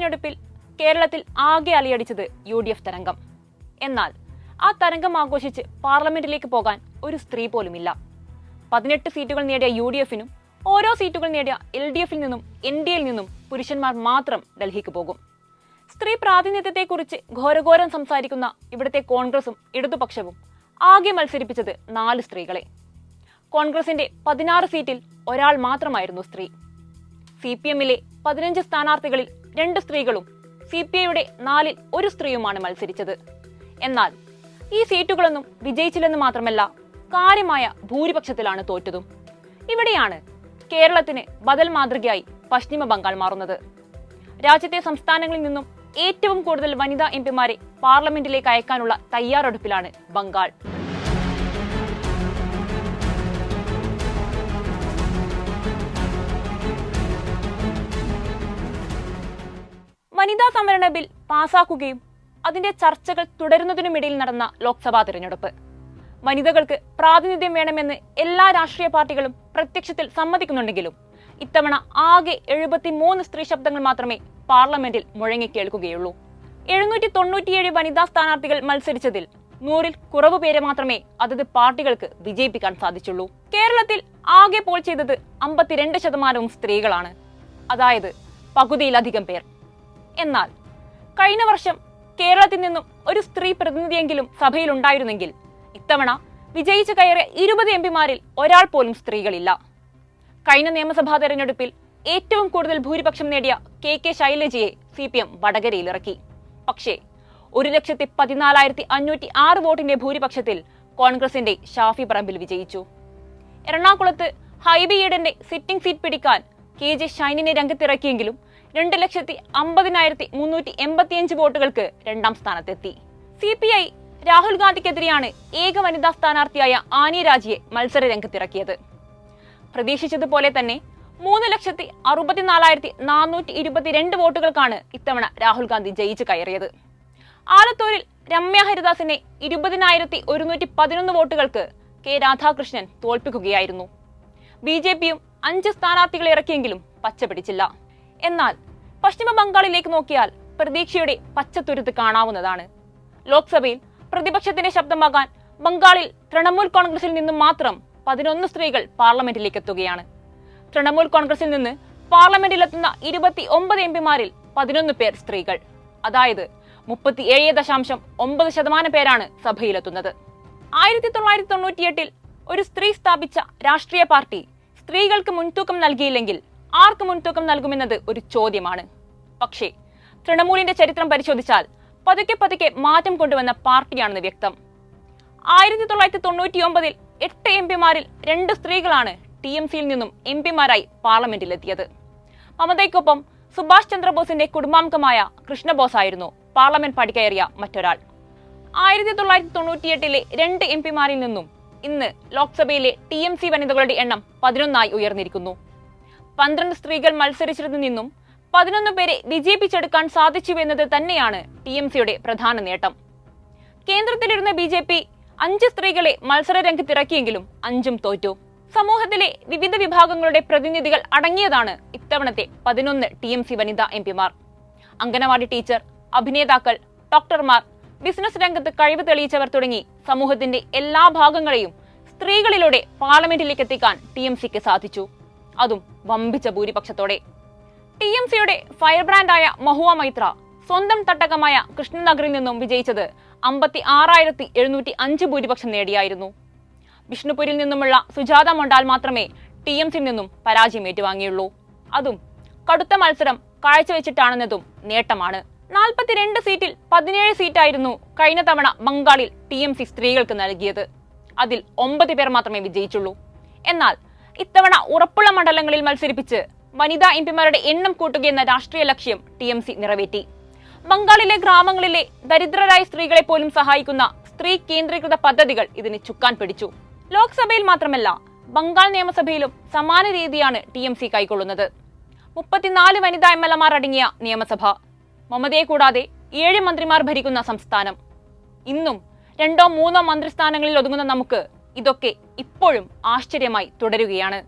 തെരഞ്ഞെടുപ്പിൽ കേരളത്തിൽ ആകെ അലയടിച്ചത് യു ഡി എഫ് തരംഗം. എന്നാൽ ആ തരംഗം ആഘോഷിച്ച് പാർലമെന്റിലേക്ക് പോകാൻ ഒരു സ്ത്രീ പോലുമില്ല. പതിനെട്ട് സീറ്റുകൾ നേടിയ യു ഡി എഫിനും ഓരോ സീറ്റുകൾ നേടിയ എൽ ഡി എഫിൽ നിന്നും എൻ ഡി എയിൽ നിന്നും പുരുഷന്മാർ മാത്രം ഡൽഹിക്ക് പോകും. സ്ത്രീ പ്രാതിനിധ്യത്തെക്കുറിച്ച് ഘോരഘോരം സംസാരിക്കുന്ന ഇവിടുത്തെ കോൺഗ്രസും ഇടതുപക്ഷവും ആകെ മത്സരിപ്പിച്ചത് നാല് സ്ത്രീകളെ. കോൺഗ്രസിന്റെ പതിനാറ് സീറ്റിൽ ഒരാൾ മാത്രമായിരുന്നു സ്ത്രീ. സി പി എമ്മിലെ പതിനഞ്ച് സ്ഥാനാർത്ഥികളിൽ രണ്ട് സ്ത്രീകളും സി പി ഐയുടെ നാലിൽ ഒരു സ്ത്രീയുമാണ് മത്സരിച്ചത്. എന്നാൽ ഈ സീറ്റുകളൊന്നും വിജയിച്ചില്ലെന്ന് മാത്രമല്ല കാര്യമായ ഭൂരിപക്ഷത്തിലാണ് തോറ്റതും. ഇവിടെയാണ് കേരളത്തിന് ബദൽ മാതൃകയായി പശ്ചിമ ബംഗാൾ മാറുന്നത്. രാജ്യത്തെ സംസ്ഥാനങ്ങളിൽ നിന്നും ഏറ്റവും കൂടുതൽ വനിതാ എം പിമാരെ പാർലമെന്റിലേക്ക് അയക്കാനുള്ള തയ്യാറെടുപ്പിലാണ് ബംഗാൾ. വനിതാ സംവരണ ബിൽ പാസാക്കുകയും അതിന്റെ ചർച്ചകൾ തുടരുന്നതിനുമിടയിൽ നടന്ന ലോക്സഭാ തിരഞ്ഞെടുപ്പ്. വനിതകൾക്ക് പ്രാതിനിധ്യം വേണമെന്ന് എല്ലാ രാഷ്ട്രീയ പാർട്ടികളും പ്രത്യക്ഷത്തിൽ സമ്മതിക്കുന്നുണ്ടെങ്കിലും ഇത്തവണ ആകെ എഴുപത്തിമൂന്ന് സ്ത്രീ ശബ്ദങ്ങൾ മാത്രമേ പാർലമെന്റിൽ മുഴങ്ങിക്കേൾക്കുകയുള്ളൂ എഴുന്നൂറ്റി തൊണ്ണൂറ്റിയേഴ് വനിതാ സ്ഥാനാർത്ഥികൾ മത്സരിച്ചതിൽ നൂറിൽ കുറവ് പേരെ മാത്രമേ അതത് പാർട്ടികൾക്ക് വിജയിപ്പിക്കാൻ സാധിച്ചുള്ളൂ. കേരളത്തിൽ ആകെ പോൾ ചെയ്തത് അമ്പത്തിരണ്ട് ശതമാനവും സ്ത്രീകളാണ്. അതായത് പകുതിയിലധികം പേർ. എന്നാൽ കഴിഞ്ഞ വർഷം കേരളത്തിൽ നിന്നും ഒരു സ്ത്രീ പ്രതിനിധിയെങ്കിലും സഭയിൽ ഉണ്ടായിരുന്നെങ്കിൽ ഇത്തവണ വിജയിച്ചു കയറിയ ഇരുപത് എം പിമാരിൽ ഒരാൾ പോലും സ്ത്രീകളില്ല. കഴിഞ്ഞ നിയമസഭാ തെരഞ്ഞെടുപ്പിൽ ഏറ്റവും കൂടുതൽ ഭൂരിപക്ഷം നേടിയ കെ കെ ശൈലജയെ സി പി എം വടകരയിലിറക്കി. പക്ഷേ ഒരു ലക്ഷത്തി പതിനാലായിരത്തി അഞ്ഞൂറ്റി ആറ് വോട്ടിന്റെ ഭൂരിപക്ഷത്തിൽ കോൺഗ്രസിന്റെ ഷാഫി പറമ്പിൽ വിജയിച്ചു. എറണാകുളത്ത് ഹൈബി ഈഡന്റെ സിറ്റിംഗ് സീറ്റ് പിടിക്കാൻ കെ ജെ ഷൈനിനെ രംഗത്തിറക്കിയെങ്കിലും രണ്ട് ലക്ഷത്തി അമ്പതിനായിരത്തി മുന്നൂറ്റി എൺപത്തിയഞ്ച് വോട്ടുകൾക്ക് രണ്ടാം സ്ഥാനത്തെത്തി. സി പി ഐ രാഹുൽ ഗാന്ധിക്കെതിരെയാണ് ഏക വനിതാ സ്ഥാനാർത്ഥിയായ ആനി രാജിയെ മത്സര രംഗത്തിറക്കിയത് പ്രതീക്ഷിച്ചതുപോലെ തന്നെ മൂന്ന് ലക്ഷത്തി അറുപത്തിനാലായിരത്തി നാനൂറ്റി ഇരുപത്തിരണ്ട് വോട്ടുകൾക്കാണ് ഇത്തവണ രാഹുൽ ഗാന്ധി ജയിച്ചു കയറിയത്. ആലത്തൂരിൽ രമ്യ ഹരിദാസിനെ ഇരുപതിനായിരത്തി ഒരുന്നൂറ്റി പതിനൊന്ന് വോട്ടുകൾക്ക് കെ രാധാകൃഷ്ണൻ തോൽപ്പിക്കുകയായിരുന്നു. ബി ജെ പിയും അഞ്ച് സ്ഥാനാർത്ഥികളെ ഇറക്കിയെങ്കിലും പച്ച പിടിച്ചില്ല എന്നാൽ പശ്ചിമ ബംഗാളിലേക്ക് നോക്കിയാൽ പ്രതീക്ഷയുടെ പച്ചത്തുരുത്ത് കാണാവുന്നതാണ്. ലോക്സഭയിൽ പ്രതിപക്ഷത്തിന്റെ ശബ്ദമാകാൻ ബംഗാളിൽ തൃണമൂൽ കോൺഗ്രസിൽ നിന്നും മാത്രം പതിനൊന്ന് സ്ത്രീകൾ പാർലമെന്റിലേക്ക് എത്തുകയാണ് തൃണമൂൽ കോൺഗ്രസിൽ നിന്ന് പാർലമെന്റിലെത്തുന്ന ഇരുപത്തി ഒമ്പത് എം പിമാരിൽ പതിനൊന്ന് പേർ സ്ത്രീകൾ. അതായത് മുപ്പത്തി ഏഴ് ദശാംശം ഒമ്പത് ശതമാനം പേരാണ് സഭയിലെത്തുന്നത്. ആയിരത്തി തൊള്ളായിരത്തി തൊണ്ണൂറ്റിയെട്ടിൽ ഒരു സ്ത്രീ സ്ഥാപിച്ച രാഷ്ട്രീയ പാർട്ടി സ്ത്രീകൾക്ക് മുൻതൂക്കം നൽകിയില്ലെങ്കിൽ ആർക്ക് മുൻതൂക്കം നൽകുമെന്നത് ഒരു ചോദ്യമാണ്. പക്ഷേ തൃണമൂലിന്റെ ചരിത്രം പരിശോധിച്ചാൽ പതുക്കെ പതുക്കെ മാറ്റം കൊണ്ടുവന്ന പാർട്ടിയാണെന്ന് വ്യക്തം. ആയിരത്തി തൊള്ളായിരത്തി തൊണ്ണൂറ്റി ഒമ്പതിൽ എട്ട് എം പിമാരിൽ രണ്ട് സ്ത്രീകളാണ് ടി എം സിയിൽ നിന്നും എം പിമാരായി പാർലമെന്റിലെത്തിയത്. മമതയ്ക്കൊപ്പം സുഭാഷ് ചന്ദ്രബോസിന്റെ കുടുംബാംഗമായ കൃഷ്ണബോസ് ആയിരുന്നു പാർലമെന്റ് പടികയറിയ മറ്റൊരാൾ. ആയിരത്തി തൊള്ളായിരത്തി തൊണ്ണൂറ്റിയെട്ടിലെ രണ്ട് എം പിമാരിൽ നിന്നും ഇന്ന് ലോക്സഭയിലെ ടി എം സി വനിതകളുടെ എണ്ണം പതിനൊന്നായി ഉയർന്നിരിക്കുന്നു. പന്ത്രണ്ട് സ്ത്രീകൾ മത്സരിച്ചതിൽ നിന്നും പതിനൊന്ന് പേരെ വിജയിപ്പിച്ചെടുക്കാൻ സാധിച്ചു എന്നത് തന്നെയാണ് ടി എം സിയുടെ പ്രധാന നേട്ടം. കേന്ദ്രത്തിലിരുന്ന ബി ജെ പി അഞ്ച് സ്ത്രീകളെ മത്സരരംഗത്തിറക്കിയെങ്കിലും അഞ്ചും തോറ്റു. സമൂഹത്തിലെ വിവിധ വിഭാഗങ്ങളുടെ പ്രതിനിധികൾ അടങ്ങിയതാണ് ഇത്തവണത്തെ പതിനൊന്ന് ടി എം സി വനിതാ എം പിമാർ. അംഗനവാടി ടീച്ചർ അഭിനേതാക്കൾ ഡോക്ടർമാർ ബിസിനസ് രംഗത്ത് കഴിവ് തെളിയിച്ചവർ തുടങ്ങി സമൂഹത്തിന്റെ എല്ലാ ഭാഗങ്ങളെയും സ്ത്രീകളിലൂടെ പാർലമെന്റിലേക്ക് എത്തിക്കാൻ ടി എം സിക്ക് സാധിച്ചു. അതും വമ്പിച്ച ഭൂരിപക്ഷത്തോടെ. ടി എം സിയുടെ ഫയർ ബ്രാൻഡായ മഹുവ മൈത്ര സ്വന്തം തട്ടകമായ കൃഷ്ണനഗറിൽ നിന്നും വിജയിച്ചത് അമ്പത്തി ആറായിരത്തി എഴുന്നൂറ്റി അഞ്ച് ഭൂരിപക്ഷം നേടിയായിരുന്നു. വിഷ്ണുപൂരിൽ നിന്നുമുള്ള സുജാത മൊണ്ടാൽ മാത്രമേ ടി എം സിയിൽ നിന്നും പരാജയം ഏറ്റുവാങ്ങിയുള്ളൂ. അതും കടുത്ത മത്സരം കാഴ്ചവെച്ചിട്ടാണെന്നതും നേട്ടമാണ്. നാൽപ്പത്തിരണ്ട് സീറ്റിൽ പതിനേഴ് സീറ്റായിരുന്നു കഴിഞ്ഞ തവണ ബംഗാളിൽ ടി എം സി സ്ത്രീകൾക്ക് നൽകിയത്. അതിൽ ഒമ്പത് പേർ മാത്രമേ വിജയിച്ചുള്ളൂ. എന്നാൽ ഇത്തവണ ഉറപ്പുള്ള മണ്ഡലങ്ങളിൽ മത്സരിപ്പിച്ച് വനിതാ എം പിമാരുടെ എണ്ണം കൂട്ടുകയെന്ന രാഷ്ട്രീയ ലക്ഷ്യം ടി എം സി നിറവേറ്റി. ബംഗാളിലെ ഗ്രാമങ്ങളിലെ ദരിദ്രരായ സ്ത്രീകളെ പോലും സഹായിക്കുന്ന സ്ത്രീ കേന്ദ്രീകൃത പദ്ധതികൾ ഇതിന് ചുക്കാൻ പിടിച്ചു. ലോക്സഭയിൽ മാത്രമല്ല ബംഗാൾ നിയമസഭയിലും സമാന രീതിയാണ് ടി എം സി കൈക്കൊള്ളുന്നത്. മുപ്പത്തിനാല് വനിതാ എം എൽ എമാർ അടങ്ങിയ നിയമസഭ. മമതയെ കൂടാതെ ഏഴ് മന്ത്രിമാർ ഭരിക്കുന്ന സംസ്ഥാനം. ഇന്നും രണ്ടോ മൂന്നോ മന്ത്രിസ്ഥാനങ്ങളിൽ ഒതുങ്ങുന്ന നമുക്ക് ഇതൊക്കെ ഇപ്പോഴും ആശ്ചര്യമായി തുടരുകയാണ്.